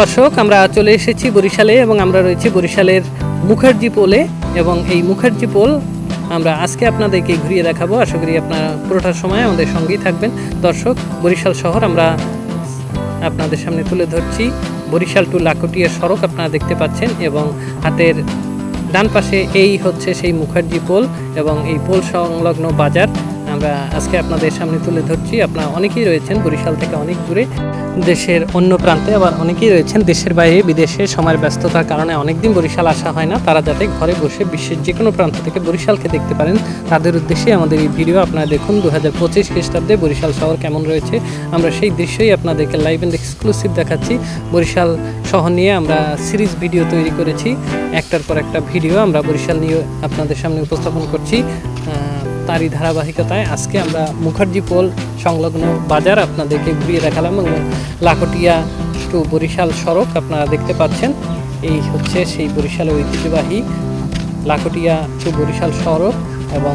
দর্শক, আমরা চলে এসেছি বরিশালে এবং আমরা রয়েছি বরিশালের মুখার্জি পোলে এবং এই মুখার্জি পোল আমরা আজকে আপনাদেরকে ঘুরিয়ে দেখাবো। আশা করি আপনারা পুরোটার সময় আমাদের সঙ্গেই থাকবেন। দর্শক, বরিশাল শহর আমরা আপনাদের সামনে তুলে ধরছি। বরিশাল টু লাকটিয়া সড়ক আপনারা দেখতে পাচ্ছেন এবং হাতের ডান পাশে এই হচ্ছে সেই মুখার্জি পোল এবং এই পোল সংলগ্ন বাজার। আমরা আজকে আপনাদের সামনে তুলে ধরছি। আপনারা অনেকেই রয়েছেন বরিশাল থেকে অনেক দূরে দেশের অন্য প্রান্তে, আবার অনেকেই রয়েছেন দেশের বাইরে, বিদেশে। সময়ের ব্যস্ততার কারণে অনেকদিন বরিশাল আসা হয় না। তারা যাতে ঘরে বসে বিশ্বের যে কোনো প্রান্ত থেকে বরিশালকে দেখতে পারেন। তাদের উদ্দেশ্যে আমাদের এই ভিডিও আপনারা দেখুন। দু হাজার পঁচিশ খ্রিস্টাব্দে বরিশাল শহর কেমন রয়েছে? আমরা সেই দৃশ্যই আপনাদেরকে লাইভ অ্যান্ড এক্সক্লুসিভ দেখাচ্ছি। বরিশাল শহর নিয়ে আমরা সিরিজ ভিডিও তৈরি করেছি। একটার পর একটা ভিডিও আমরা বরিশাল নিয়ে আপনাদের সামনে উপস্থাপন করছি। তারই ধারাবাহিকতায় আজকে আমরা মুখার্জি পোল সংলগ্ন বাজার আপনাদেরকে ঘুরিয়ে দেখালাম এবং লাকটিয়া টু বরিশাল সড়ক আপনারা দেখতে পাচ্ছেন। এই হচ্ছে সেই বরিশাল ঐতিহ্যবাহী লাকটিয়া টু বরিশাল সড়ক এবং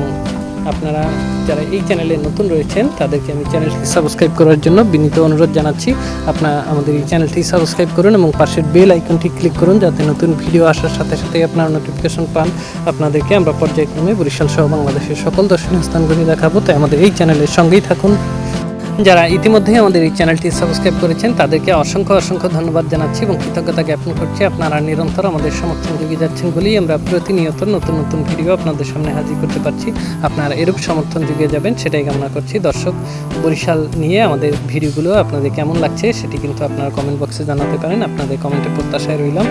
আপনারা যারা এই চ্যানেলে নতুন রয়েছেন, তাদেরকে আমি চ্যানেলটি সাবস্ক্রাইব করার জন্য বিনীত অনুরোধ জানাচ্ছি। আপনারা আমাদের এই চ্যানেলটি সাবস্ক্রাইব করুন এবং পাশের বেল আইকনটি ক্লিক করুন যাতে নতুন ভিডিও আসার সাথে সাথে আপনারা নোটিফিকেশন পান। আপনাদেরকে আমরা পর্যায়ক্রমে বরিশাল সহ বাংলাদেশের সকল দর্শনীয় স্থানগুলি দেখাবো। তাই আমাদের এই চ্যানেলের সঙ্গেই থাকুন। যারা ইতিমধ্যে আমাদের এই চ্যানেলটি সাবস্ক্রাইব করেছেন, তাদেরকে অসংখ্য অসংখ্য ধন্যবাদ জানাচ্ছি এবং কৃতজ্ঞতা জ্ঞাপন করছি। আপনারা নিরন্তর আমাদের সমর্থন যুগিয়ে যাচ্ছেন বলেই আমরা প্রতিনিয়ত নতুন নতুন ভিডিও আপনাদের সামনে হাজির করতে পারছি। আপনারা এরূপ সমর্থন যুগিয়ে যাবেন, সেটাই কামনা করছি। দর্শক, বরিশাল নিয়ে আমাদের ভিডিওগুলো আপনাদের কেমন লাগছে সেটি কিন্তু আপনারা কমেন্ট বক্সে জানাতে পারেন। আপনাদের কমেন্টে প্রত্যাশায় রইলাম।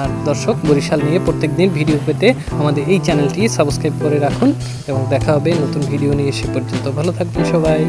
আর দর্শক, বরিশাল নিয়ে প্রত্যেকদিন ভিডিও পেতে আমাদের এই চ্যানেলটি সাবস্ক্রাইব করে রাখুন এবং দেখা হবে নতুন ভিডিও নিয়ে সে পর্যন্ত। ভালো থাকবেন সবাই।